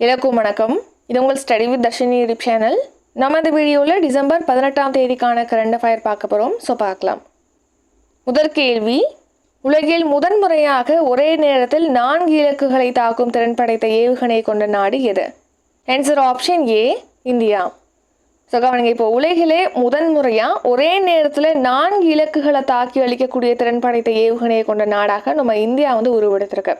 இலக்கும் வணக்கம். இது உங்கள் study with Darshini YouTube channel நம்ம இந்த வீடியோவில் டிசம்பர் பதினெட்டாம் தேதிக்கான கரண்ட் அஃபயர் பார்க்க போகிறோம் ஸோ பார்க்கலாம். முதற் கேள்வி உலகில் முதன்முறையாக ஒரே நேரத்தில் நான்கு இலக்குகளை தாக்கும் திறன் படைத்த ஏவுகணை கொண்ட நாடு எது? Answer option A India. So கவனிங்க இப்போ உலகிலே முதன்முறையாக ஒரே நேரத்தில் நான்கு இலக்குகளை தாக்கி அளிக்கக்கூடிய திறன் படைத்த ஏவுகணையை கொண்ட நாடாக நம்ம இந்தியா வந்து உருவெடுத்திருக்கு.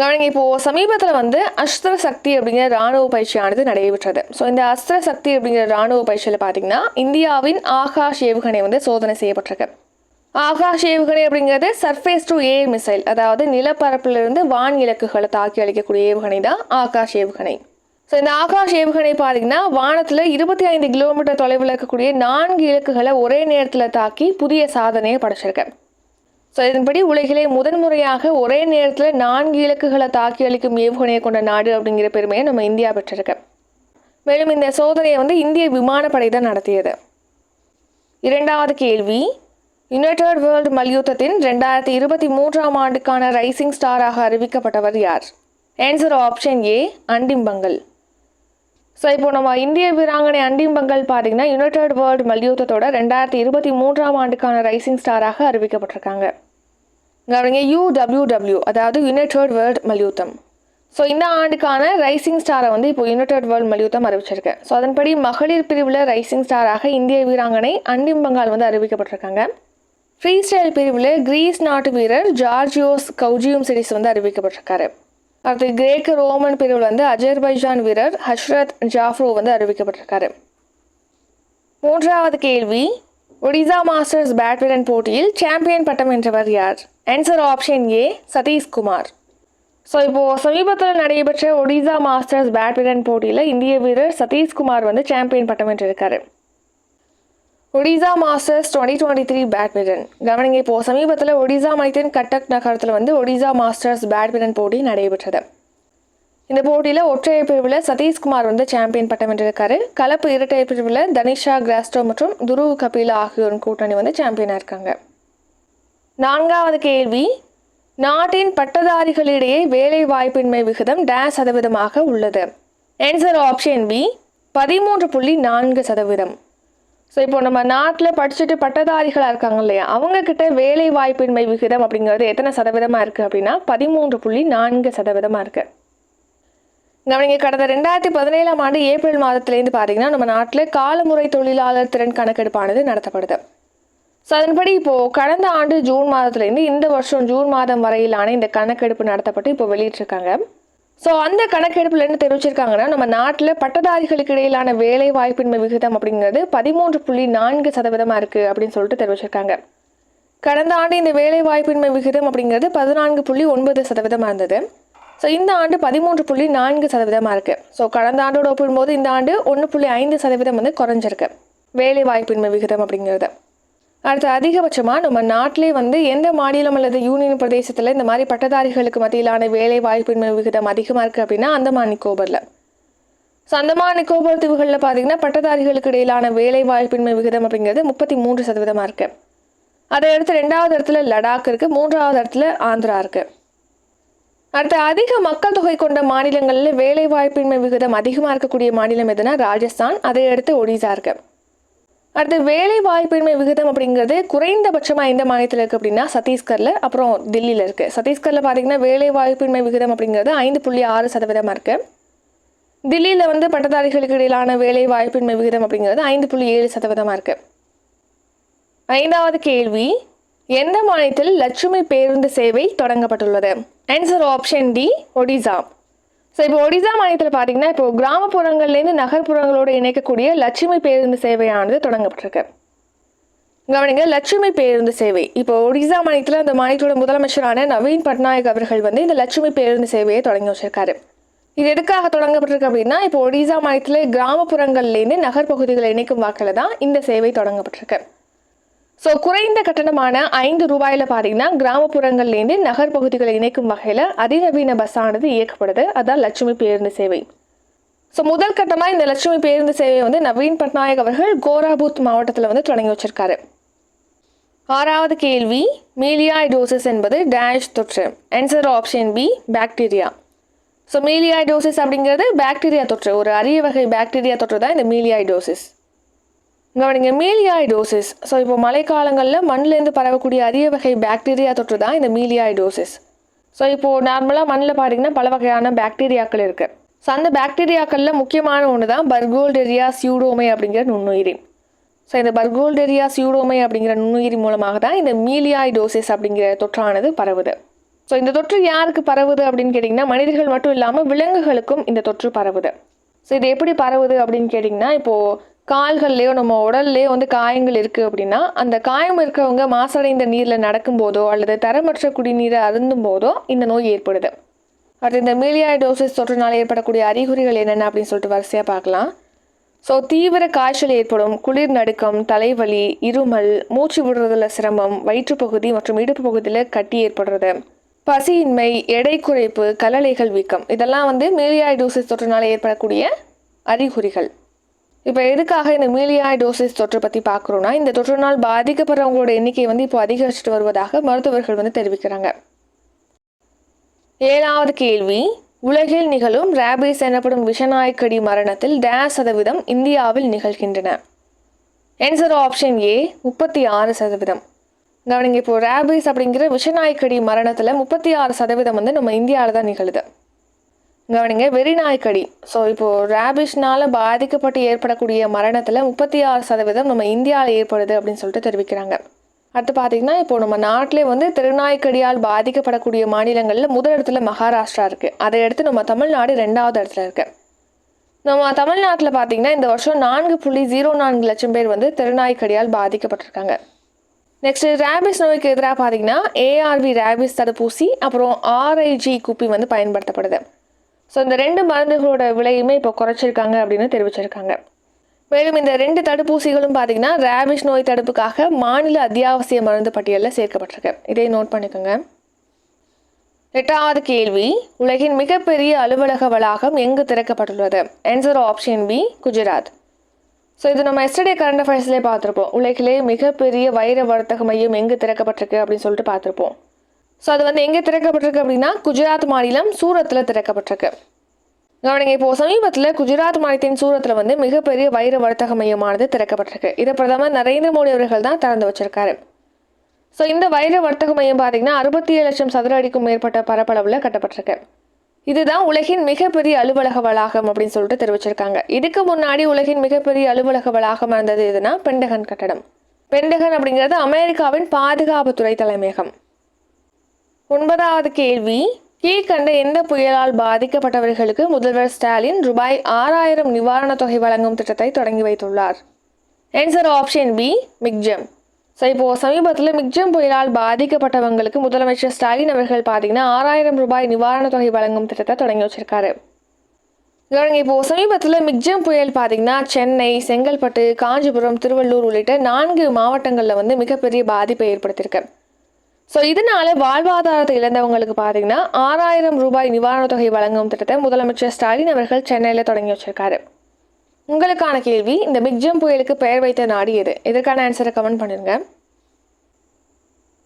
கவனிங்க இப்போ சமீபத்தில் வந்து அஸ்திர சக்தி அப்படிங்கிற ராணுவ பயிற்சியானது நடைபெற்றது. ஸோ இந்த அஸ்திர சக்தி அப்படிங்கிற ராணுவ பயிற்சியில் பார்த்தீங்கன்னா இந்தியாவின் ஆகாஷ் ஏவுகணை வந்து சோதனை செய்யப்பட்டிருக்கு. ஆகாஷ் ஏவுகணை அப்படிங்கிறது சர்ஃபேஸ் டு ஏர் மிசைல் அதாவது நிலப்பரப்பிலிருந்து வான் இலக்குகளை தாக்கி அளிக்கக்கூடிய ஏவுகணை தான் ஆகாஷ் ஏவுகணை. ஸோ இந்த ஆகாஷ் ஏவுகணை பார்த்தீங்கன்னா வானத்தில் இருபத்தி ஐந்து கிலோமீட்டர் தொலைவில் இருக்கக்கூடிய நான்கு இலக்குகளை ஒரே நேரத்தில் தாக்கி புதிய சாதனையை படைச்சிருக்கேன் ஸோ இதன்படி உலகிலே முதன்முறையாக ஒரே நேரத்தில் நான்கு இலக்குகளை தாக்கி அளிக்கும் ஏவுகணையை கொண்ட நாடு அப்படிங்கிற பெருமையை நம்ம இந்தியா பெற்றிருக்கு. மேலும் இந்த சோதனையை வந்து இந்திய விமானப்படை தான் நடத்தியது. இரண்டாவது கேள்வி யுனைடெட் வேர்ல்டு மல்யுத்தத்தின் ரெண்டாயிரத்தி இருபத்தி மூன்றாம் ஆண்டுக்கான ரைசிங் ஸ்டாராக அறிவிக்கப்பட்டவர் யார்? Answer option A Antim Panghal so இப்போ நம்ம இந்திய வீராங்கனை அண்டிம்பங்கல் பார்த்தீங்கன்னா யுனைடெட் வேர்ல்டு மல்யுத்தத்தோட ரெண்டாயிரத்தி இருபத்தி மூன்றாம் ஆண்டுக்கான ரைசிங் ஸ்டாராக அறிவிக்கப்பட்டிருக்காங்க. கவனிங்க யூடபிள்யூடபிள்யூ அதாவது யுனைடெட் வேர்ல்டு மல்யுத்தம் ஸோ இந்த ஆண்டுக்கான ரைசிங் ஸ்டாரை வந்து இப்போ யுனைடெட் வேர்ல்டு மல்யுத்தம் அறிவிச்சிருக்கு. ஸோ அதன்படி மகளிர் பிரிவில் ரைசிங் ஸ்டாராக இந்திய வீராங்கனை அண்டிம்பங்கால் வந்து அறிவிக்கப்பட்டிருக்காங்க. ஃப்ரீ ஸ்டைல் பிரிவில் கிரீஸ் நாட்டு வீரர் ஜார்ஜியோஸ் கௌஜியும் சிரிஸ் வந்து அறிவிக்கப்பட்டிருக்காரு. அடுத்து கிரேக்க ரோமன் பிரிவில் வந்து அஜர்பைஜான் வீரர் ஹஷ்ரத் ஜாஃப்ரோ வந்து அறிவிக்கப்பட்டிருக்காரு. மூன்றாவது கேள்வி ஒடிசா மாஸ்டர்ஸ் பேட்மிண்டன் போட்டியில் சாம்பியன் பட்டம் வென்றவர் யார்? Answer option A Satish Kumar so இப்போது சமீபத்தில் நடைபெற்ற ஒடிசா மாஸ்டர்ஸ் பேட்மிண்டன் போட்டியில் இந்திய வீரர் சதீஷ்குமார் வந்து சாம்பியன் பட்டம் வென்றிருக்காரு. Odisha masters twenty twenty three badminton. கவனிங்க இப்போது சமீபத்தில் ஒடிசா மனிதன் கட்டக் நகரத்தில் வந்து ஒடிசா மாஸ்டர்ஸ் பேட்மிண்டன் போட்டி நடைபெற்றது. இந்த போட்டியில் ஒற்றையர் பிரிவில் சதீஷ்குமார் வந்து சாம்பியன் பட்டம் வென்றிருக்காரு. கலப்பு இரட்டையர் பிரிவில் தனிஷா கிராஸ்டோ மற்றும் துருவ் கபிலா ஆகியோரின் கூட்டணி வந்து சாம்பியனாக இருக்காங்க. நான்காவது கேள்வி நாட்டின் பட்டதாரிகளிடையே வேலை வாய்ப்பின்மை விகிதம் டேஸ் சதவீதமாக உள்ளது. ஆன்சர் ஆப்ஷன் பி பதிமூன்று புள்ளி நான்கு சதவீதம். ஸோ இப்போ நம்ம நாட்டில் படிச்சுட்டு பட்டதாரிகளாக இருக்காங்க இல்லையா அவங்கக்கிட்ட வேலை வாய்ப்பின்மை விகிதம் அப்படிங்கிறது எத்தனை சதவீதமாக இருக்குது அப்படின்னா பதிமூன்று புள்ளி நான்கு சதவீதமாக இருக்குது கவனிங்க கடந்த ரெண்டாயிரத்தி பதினேழாம் ஆண்டு ஏப்ரல் மாதத்துலேருந்து பார்த்தீங்கன்னா நம்ம நாட்டில் காலமுறை தொழிலாளர் திறன் கணக்கெடுப்பானது நடத்தப்படுது. ஸோ அதன்படி இப்போது கடந்த ஆண்டு ஜூன் மாதத்துலேருந்து இந்த வருஷம் ஜூன் மாதம் வரையிலான இந்த கணக்கெடுப்பு நடத்தப்பட்டு இப்போ வெளியிட்டிருக்காங்க. ஸோ அந்த கணக்கெடுப்பில் என்ன தெரிவிச்சிருக்காங்கன்னா நம்ம நாட்டில் பட்டதாரிகளுக்கு இடையிலான வேலை வாய்ப்பின்மை விகிதம் அப்படிங்கிறது பதிமூன்று புள்ளி நான்கு சதவீதமாக இருக்குது அப்படின்னு சொல்லிட்டு தெரிவிச்சிருக்காங்க. கடந்த ஆண்டு இந்த வேலை வாய்ப்பின்மை விகிதம் அப்படிங்கிறது பதினான்கு புள்ளி ஒன்பது சதவீதமாக இருந்தது. ஸோ இந்த ஆண்டு பதிமூன்று புள்ளி நான்கு சதவீதமாக இருக்குது ஸோ கடந்த ஆண்டோட ஒப்பிடும்போது இந்த ஆண்டு ஒன்று புள்ளி ஐந்து சதவீதம் வந்து குறைஞ்சிருக்கு. வேலை வாய்ப்பின்மை விகிதம் அப்படிங்கிறது. அடுத்து அதிகபட்சமாக நம்ம நாட்டிலே வந்து எந்த மாநிலம் அல்லது யூனியன் பிரதேசத்தில் இந்த மாதிரி பட்டதாரிகளுக்கு மத்தியிலான வேலை வாய்ப்பின்மை விகிதம் அதிகமாக இருக்குது அப்படின்னா அந்தமான் நிக்கோபரில். ஸோ அந்தமான் நிக்கோபர் தீவுகளில் பார்த்தீங்கன்னா பட்டதாரிகளுக்கு இடையிலான வேலை வாய்ப்பின்மை விகிதம் அப்படிங்கிறது முப்பத்தி மூன்று சதவீதமாக இருக்குது அதை அடுத்து ரெண்டாவது இடத்துல லடாக் இருக்குது மூன்றாவது இடத்துல ஆந்திரா இருக்குது அடுத்து அதிக மக்கள் தொகை கொண்ட மாநிலங்களில் வேலை வாய்ப்பின்மை விகிதம் அதிகமாக இருக்கக்கூடிய மாநிலம் எதுனா ராஜஸ்தான். அதை அடுத்து ஒடிசா இருக்கு. அடுத்து வேலை வாய்ப்பின்மை விகிதம் அப்படிங்கிறது குறைந்தபட்சமாக எந்த மாநிலத்தில் இருக்குது அப்படின்னா சத்தீஸ்கரில் அப்புறம் தில்லியில் இருக்குது சத்தீஸ்கரில் பார்த்தீங்கன்னா வேலை வாய்ப்பின்மை விகிதம் அப்படிங்கிறது ஐந்து புள்ளி ஆறு சதவீதமாக இருக்குது தில்லியில் வந்து பட்டதாரிகளுக்கு இடையிலான வேலை வாய்ப்பின்மை விகிதம் அப்படிங்கிறது ஐந்து புள்ளி ஏழு சதவீதமாக இருக்குது ஐந்தாவது கேள்வி எந்த மாநிலத்தில் லட்சுமி பேருந்து சேவை தொடங்கப்பட்டுள்ளது? Answer option D Odisha so இப்போ ஒடிசா மாநிலத்தில் பார்த்தீங்கன்னா இப்போ கிராமப்புறங்கள்லேருந்து நகர்ப்புறங்களோடு இணைக்கக்கூடிய லட்சுமி பேருந்து சேவையானது தொடங்கப்பட்டிருக்கு. கவனிங்க லட்சுமி பேருந்து சேவை. இப்போ ஒடிசா மாநிலத்தில் அந்த மாநிலத்தோட முதலமைச்சரான நவீன் பட்நாயக் அவர்கள் வந்து இந்த லட்சுமி பேருந்து சேவையை தொடங்கி வச்சிருக்காரு. இது எதுக்காக தொடங்கப்பட்டிருக்கு அப்படின்னா இப்போ ஒடிசா மாநிலத்தில் கிராமப்புறங்கள்லேருந்து நகர்ப்பகுதிகளை இணைக்கும் வாக்கில் தான் இந்த சேவை தொடங்கப்பட்டிருக்கு. ஸோ குறைந்த கட்டணமான ஐந்து ரூபாயில் பார்த்தீங்கன்னா கிராமப்புறங்கள்லேருந்து நகர்ப்பகுதிகளை இணைக்கும் வகையில் அதிநவீன பஸ்ஸானது இயக்கப்படுது. அதான் லட்சுமி பேருந்து சேவை. ஸோ முதல் கட்டமாக இந்த லட்சுமி பேருந்து சேவை வந்து நவீன் பட்நாயக் அவர்கள் கோராபூத் மாவட்டத்தில் வந்து தொடங்கி வச்சிருக்காரு. ஆறாவது கேள்வி மீலியாய்டோசிஸ் என்பது டேஷ் தொற்று. Answer option B bacteria so melioidosis அப்படிங்கிறது பாக்டீரியா தொற்று. ஒரு அரிய வகை பாக்டீரியா தொற்று தான் இந்த மீலியாய்டோசிஸ். கவனிங்க மீலியாய்டோசிஸ். ஸோ இப்போ மழைக்காலங்களில் மண்ணிலேருந்து பரவக்கூடிய அரிய வகை பாக்டீரியா தொற்று தான் இந்த மீலியாய்டோசிஸ். ஸோ இப்போது நார்மலாக மண்ணில் பார்த்தீங்கன்னா பல வகையான பாக்டீரியாக்கள் இருக்குது ஸோ அந்த பாக்டீரியாக்களில் முக்கியமான ஒன்று தான் பர்கோல்டெரியா சியூடோமை அப்படிங்கிற நுண்ணுயிரி. ஸோ இந்த பர்கோல்டெரியா சியூடோமை அப்படிங்கிற நுண்ணுயிரி மூலமாக தான் இந்த மீலியாய்டோசிஸ் அப்படிங்கிற தொற்றானது பரவுது. ஸோ இந்த தொற்று யாருக்கு பரவுது அப்படின்னு கேட்டிங்கன்னா மனிதர்கள் மட்டும் இல்லாமல் விலங்குகளுக்கும் இந்த தொற்று பரவுது. ஸோ இது எப்படி பரவுது அப்படின்னு கேட்டிங்கன்னா இப்போது கால்கள்லேயோ நம்ம உடல்லையோ வந்து காயங்கள் இருக்குது அப்படின்னா அந்த காயம் இருக்கிறவங்க மாசடைந்த நீரில் நடக்கும்போதோ அல்லது தரமற்ற குடிநீரை அருந்தும் போதோ இந்த நோய் ஏற்படுது. அடுத்து இந்த மீலியாய்டோசிஸ் தொற்றுனால் ஏற்படக்கூடிய அறிகுறிகள் என்னென்ன அப்படின்னு சொல்லிட்டு வரிசையாக பார்க்கலாம். ஸோ தீவிர காய்ச்சல் ஏற்படும் குளிர் நடுக்கம் தலைவலி இருமல் மூச்சு விடுறதுல சிரமம் வயிற்றுப்பகுதி மற்றும் இடுப்பு பகுதியில் கட்டி ஏற்படுறது. பசியின்மை எடை குறைப்பு கலலைகள் வீக்கம் இதெல்லாம் வந்து மீலியாய்டோசிஸ் தொற்றுனால் ஏற்படக்கூடிய அறிகுறிகள். இப்போ எதுக்காக இந்த மீலியாய்டோசிஸ் தொற்று பற்றி பார்க்குறோன்னா இந்த தொற்றுனால் பாதிக்கப்படுறவங்களோட எண்ணிக்கை வந்து இப்போ அதிகரிச்சுட்டு வருவதாக மருத்துவர்கள் வந்து தெரிவிக்கிறாங்க. ஏழாவது கேள்வி. உலகில் நிகழும் ரேபிஸ் எனப்படும் விஷநாய்க்கடி மரணத்தில் டேஸ் சதவீதம் இந்தியாவில் நிகழ்கின்றன. ஆன்சர் ஆப்ஷன் ஏ முப்பத்தி ஆறு சதவீதம். கவனிங்க இப்போ ரேபிஸ் அப்படிங்கிற விஷநாய்க்கடி மரணத்தில் முப்பத்தி ஆறு சதவீதம் வந்து நம்ம இந்தியாவில் தான் நிகழுது. கவனிங்க வெறிநாய்க்கடி. ஸோ இப்போது ரேபிஷ்னால் பாதிக்கப்பட்டு ஏற்படக்கூடிய மரணத்தில் முப்பத்தி ஆறு சதவீதம் நம்ம இந்தியாவில் ஏற்படுது அப்படின்னு சொல்லிட்டு தெரிவிக்கிறாங்க. அடுத்து பார்த்தீங்கன்னா இப்போ நம்ம நாட்டிலே வந்து திருநாய்க்கடியால் பாதிக்கப்படக்கூடிய மாநிலங்களில் முதல் இடத்துல மகாராஷ்டிரா இருக்குது அதை எடுத்து நம்ம தமிழ்நாடு ரெண்டாவது இடத்துல இருக்குது நம்ம தமிழ்நாட்டில் பார்த்தீங்கன்னா இந்த வருஷம் நான்கு புள்ளி ஜீரோ நான்கு லட்சம் பேர் வந்து திருநாய்க்கடியால் பாதிக்கப்பட்டிருக்காங்க. நெக்ஸ்ட் ரேபிஸ் நோய்க்கு எதிராக பார்த்தீங்கன்னா ஏஆர்வி ரேபிஸ் தடுப்பூசி அப்புறம் ஆர்ஐஜி குப்பி வந்து பயன்படுத்தப்படுது. ஸோ இந்த ரெண்டு மருந்துகளோட விலையுமே இப்போ குறைச்சிருக்காங்க அப்படின்னு தெரிவிச்சிருக்காங்க. மேலும் இந்த ரெண்டு தடுப்பூசிகளும் பார்த்தீங்கன்னா ரேபிஷ் நோய் தடுப்புக்காக மாநில அத்தியாவசிய மருந்து பட்டியலில் சேர்க்கப்பட்டிருக்கு. இதை நோட் பண்ணிக்கோங்க. எட்டாவது கேள்வி. உலகின் மிகப்பெரிய அலுவலக வளாகம் எங்கு திறக்கப்பட்டுள்ளது? Answer option B Gujarat. So இது நம்ம எஸ்டர்டே கரண்ட் அஃபேர்ஸ்லேயே பார்த்துருப்போம். உலகிலே மிகப்பெரிய வைர வர்த்தக மையம் எங்கு திறக்கப்பட்டிருக்கு அப்படின்னு சொல்லிட்டு பார்த்துருப்போம். ஸோ அது வந்து எங்கே திறக்கப்பட்டிருக்கு அப்படின்னா குஜராத் மாநிலம் சூரத்தில் திறக்கப்பட்டிருக்கு. கவனிங்க இப்போ சமீபத்தில் குஜராத் மாநிலத்தின் சூரத்தில் வந்து மிகப்பெரிய வைர வர்த்தக மையமானது திறக்கப்பட்டிருக்கு. இதை பிரதமர் நரேந்திர மோடி அவர்கள் தான் திறந்து வச்சிருக்காரு. ஸோ இந்த வைர வர்த்தக மையம் பார்த்தீங்கன்னா அறுபத்தி ஏழு லட்சம் சதுர அடிக்கும் மேற்பட்ட பரப்பளவில் கட்டப்பட்டிருக்கு. இதுதான் உலகின் மிகப்பெரிய அலுவலக வளாகம் அப்படின்னு சொல்லிட்டு தெரிவிச்சிருக்காங்க. இதுக்கு முன்னாடி உலகின் மிகப்பெரிய அலுவலக வளாகம் இருந்தது எதுனா பெண்டகன் கட்டடம். பெண்டகன் அப்படிங்கிறது அமெரிக்காவின் பாதுகாப்புத்துறை தலைமையகம். ஒன்பதாவது கேள்வி கீழ்கண்ட எந்த புயலால் பாதிக்கப்பட்டவர்களுக்கு முதல்வர் ஸ்டாலின் ரூபாய் ஆறாயிரம் நிவாரணத் தொகை வழங்கும் திட்டத்தை தொடங்கி வைத்துள்ளார். Answer option B Michaung. So இப்போது சமீபத்தில் மிக்ஜம் புயலால் பாதிக்கப்பட்டவங்களுக்கு முதலமைச்சர் ஸ்டாலின் அவர்கள் பார்த்தீங்கன்னா ஆறாயிரம் ரூபாய் நிவாரணத் தொகை வழங்கும் திட்டத்தை தொடங்கி வச்சிருக்காரு. கவனிங்க இப்போது சமீபத்தில் மிக்ஜம் புயல் பார்த்தீங்கன்னா சென்னை செங்கல்பட்டு காஞ்சிபுரம் திருவள்ளூர் உள்ளிட்ட நான்கு மாவட்டங்களில் வந்து மிகப்பெரிய பாதிப்பை ஏற்படுத்தியிருக்கு. ஸோ இதனால வாழ்வாதாரத்தை இழந்தவங்களுக்கு பார்த்தீங்கன்னா ஆறாயிரம் ரூபாய் நிவாரணத் தொகை வழங்கும் திட்டத்தை முதலமைச்சர் ஸ்டாலின் அவர்கள் சென்னையில் தொடங்கி வச்சிருக்காரு. உங்களுக்கான கேள்வி இந்த மிக்ஜம் புயலுக்கு பெயர் வைத்த நாடு எது? இதற்கான ஆன்சரை கமெண்ட் பண்ணிருங்க.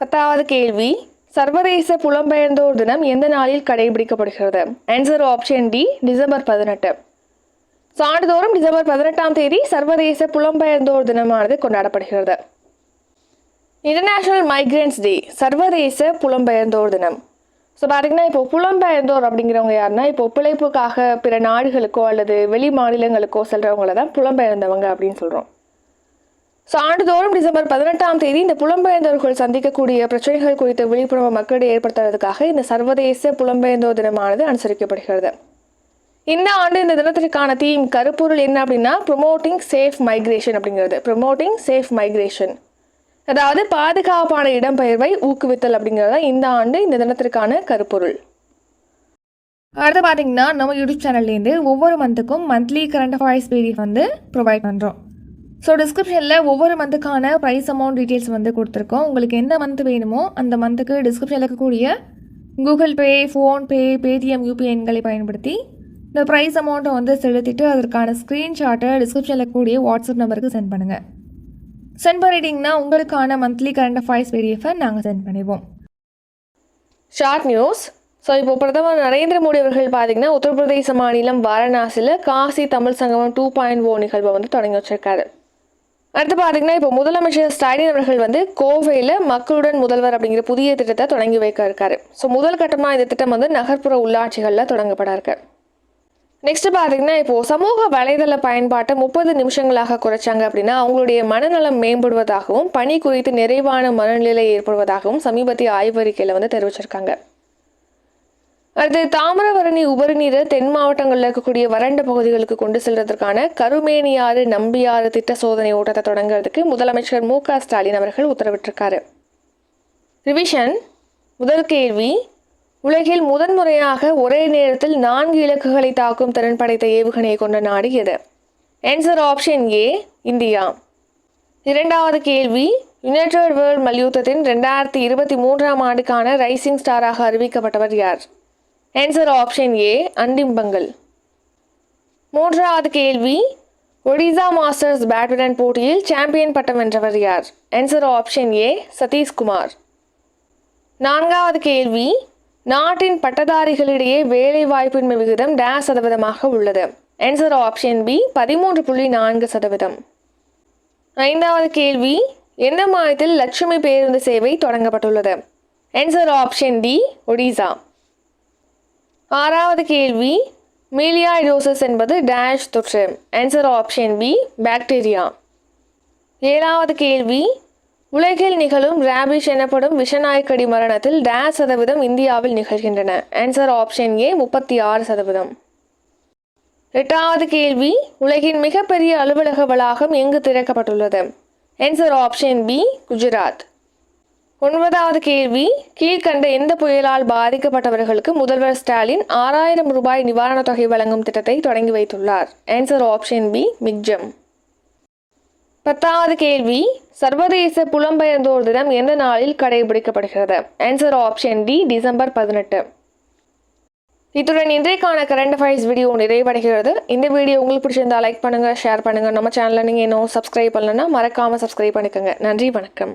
பத்தாவது கேள்வி சர்வதேச புலம்பெயர்ந்தோர் தினம் எந்த நாளில் கடைபிடிக்கப்படுகிறது? ஆன்சர் ஆப்ஷன் டி டிசம்பர் பதினெட்டு. ஸோ ஆண்டுதோறும் டிசம்பர் பதினெட்டாம் தேதி சர்வதேச புலம்பெயர்ந்தோர் தினமானது கொண்டாடப்படுகிறது. இன்டர்நேஷ்னல் மைக்ரேன்ஸ் டே சர்வதேச புலம்பெயர்ந்தோர் தினம். ஸோ பார்த்தீங்கன்னா இப்போ புலம்பெயர்ந்தோர் அப்படிங்கிறவங்க யாருன்னா இப்போ பிழைப்புக்காக பிற நாடுகளுக்கோ அல்லது வெளி மாநிலங்களுக்கோ செல்கிறவங்கள தான் புலம்பெயர்ந்தவங்க அப்படின்னு சொல்கிறோம் ஸோ ஆண்டுதோறும் டிசம்பர் பதினெட்டாம் தேதி இந்த புலம்பெயர்ந்தவர்கள் சந்திக்கக்கூடிய பிரச்சனைகள் குறித்த விழிப்புணர்வு மக்களிடையே ஏற்படுத்துறதுக்காக இந்த சர்வதேச புலம்பெயர்ந்தோர் தினமானது அனுசரிக்கப்படுகிறது. இந்த ஆண்டு இந்த தினத்திற்கான தீம் கருப்பொருள் என்ன அப்படின்னா ப்ரொமோட்டிங் சேஃப் மைக்ரேஷன் அப்படிங்கிறது. ப்ரொமோட்டிங் சேஃப் மைக்ரேஷன் அதாவது பாதுகாப்பான இடம்பெயர்வை ஊக்குவித்தல் அப்படிங்கிறது தான் இந்த ஆண்டு இந்த தினத்திற்கான கருப்பொருள். அடுத்து பார்த்தீங்கன்னா நம்ம யூடியூப் சேனல்லேருந்து ஒவ்வொரு மந்த்துக்கும் மந்த்லி கரண்ட் அஃபேர்ஸ் பிடிஎஃப் வந்து ப்ரொவைட் பண்ணுறோம் ஸோ டிஸ்கிரிப்ஷனில் ஒவ்வொரு மந்த்துக்கான ப்ரைஸ் அமௌண்ட் டீட்டெயில்ஸ் வந்து கொடுத்துருக்கோம். உங்களுக்கு எந்த மந்த் வேணுமோ அந்த மந்த்துக்கு டிஸ்கிரிப்ஷனில் இருக்கக்கூடிய Google Pay PhonePe Paytm UPI எண்களை பயன்படுத்தி இந்த ப்ரைஸ் அமௌண்ட்டை வந்து செலுத்திட்டு அதற்கான ஸ்க்ரீன்ஷாட்டை டிஸ்கிரிப்ஷனில் இருக்கக்கூடிய வாட்ஸ்அப் நம்பருக்கு சென்ட் பண்ணுங்கள் சென்ட் பண்ணிட்டீங்கன்னா உங்களுக்கான மந்த்லி கரண்ட் அஃபேர்ஸ் பிடிஎஃபை நாங்கள் சென்ட் பண்ணிடுவோம் ஷார்ட் நியூஸ் ஸோ இப்போ பிரதமர் நரேந்திர மோடி அவர்கள் பார்த்தீங்கன்னா உத்தரப்பிரதேச மாநிலம் வாரணாசியில் காசி தமிழ் சங்கமம் டூ பாயிண்ட் ஓ நிகழ்வை வந்து தொடங்கி வச்சிருக்காரு. அடுத்து பார்த்தீங்கன்னா இப்போ முதலமைச்சர் ஸ்டாலின் அவர்கள் வந்து கோவையில் மக்களுடன் முதல்வர் அப்படிங்கிற புதிய திட்டத்தை தொடங்கி வைக்க இருக்காரு. ஸோ முதல் கட்டமாக இந்த திட்டம் வந்து நகர்ப்புற உள்ளாட்சிகளில் தொடங்கப்பட இருக்கு. நெக்ஸ்ட் பார்த்தீங்கன்னா இப்போது சமூக வலைதள பயன்பாட்டை முப்பது நிமிஷங்களாக குறைச்சாங்க அப்படின்னா அவங்களுடைய மனநலம் மேம்படுவதாகவும் பணி குறித்து நிறைவான மனநிலை ஏற்படுவதாகவும் சமீபத்திய ஆய்வறிக்கையில் வந்து தெரிவிச்சிருக்காங்க. அடுத்து தாமிரவரணி உபரிநீரை தென் மாவட்டங்களில் இருக்கக்கூடிய வறண்ட பகுதிகளுக்கு கொண்டு செல்வதற்கான கருமேனியாறு நம்பியாறு திட்ட சோதனை ஓட்டத்தை தொடங்குறதுக்கு முதலமைச்சர் மு க ஸ்டாலின் அவர்கள் உத்தரவிட்டிருக்காரு. ரிவிஷன் முதல் கேள்வி உலகில் முதன்முறையாக ஒரே நேரத்தில் நான்கு இலக்குகளை தாக்கும் திறன் படைத்த ஏவுகணையை கொண்ட நாடு எது? Answer option A India. இரண்டாவது கேள்வி யுனைடெட் வேர்ல்ட் மல்யுத்தத்தின் ரெண்டாயிரத்தி இருபத்தி மூன்றாம் ஆண்டுக்கான ரைசிங் ஸ்டாராக அறிவிக்கப்பட்டவர் யார்? ஆன்சர் ஆப்ஷன் ஏ அண்டிம்பங்கல் மூன்றாவது கேள்வி ஒடிசா மாஸ்டர்ஸ் பேட்மிண்டன் போட்டியில் சாம்பியன் பட்டம் வென்றவர் யார்? Answer option A Satish Kumar. நான்காவது கேள்வி நாட்டின் பட்டதாரிகளிடையே வேலை வாய்ப்பின்மை விகிதம் டேஸ் சதவீதமாக உள்ளது. ஆன்சர் ஆப்ஷன் பி பதிமூன்று புள்ளி நான்கு சதவீதம். ஐந்தாவது கேள்வி எந்த மாநிலத்தில் லட்சுமி பேருந்து சேவை தொடங்கப்பட்டுள்ளது? Answer option D Odisha. ஆறாவது கேள்வி மீலியாய்டோசஸ் என்பது டேஷ் தொற்று. ஆன்சர் ஆப்ஷன் பி பாக்டீரியா ஏழாவது கேள்வி உலகில் நிகழும் ரேபிஷ் எனப்படும் விஷநாய்க்கடி மரணத்தில் டேஷ் சதவீதம் இந்தியாவில் நிகழ்கின்றன. ஆன்சர் ஆப்ஷன் ஏ முப்பத்தி ஆறு சதவீதம். எட்டாவது கேள்வி உலகின் மிகப்பெரிய அலுவலக வளாகம் எங்கு திறக்கப்பட்டுள்ளது? Answer option B Gujarat. ஒன்பதாவது கேள்வி கீழ்கண்ட எந்த புயலால் பாதிக்கப்பட்டவர்களுக்கு முதல்வர் ஸ்டாலின் ஆறாயிரம் ரூபாய் நிவாரணத் தொகை வழங்கும் திட்டத்தை தொடங்கி வைத்துள்ளார்? Answer option B Michaung. பத்தாவது கேள்வி சர்வதேச புலம்பெயர்ந்தோர் தினம் எந்த நாளில் கடைபிடிக்கப்படுகிறது? ஆன்சர் ஆப்ஷன் டி டிசம்பர் பதினெட்டு. இத்துடன் இன்றைக்கான கரண்ட் அஃபேர்ஸ் வீடியோ நிறைவடைகிறது. இந்த வீடியோ உங்களுக்கு பிடிச்சிருந்தா லைக் பண்ணுங்கள் ஷேர் பண்ணுங்கள் நம்ம சேனலை நீங்கள் இன்னும் சப்ஸ்கிரைப் பண்ணலன்னா மறக்காமல் சப்ஸ்கிரைப் பண்ணிக்கோங்க. நன்றி வணக்கம்.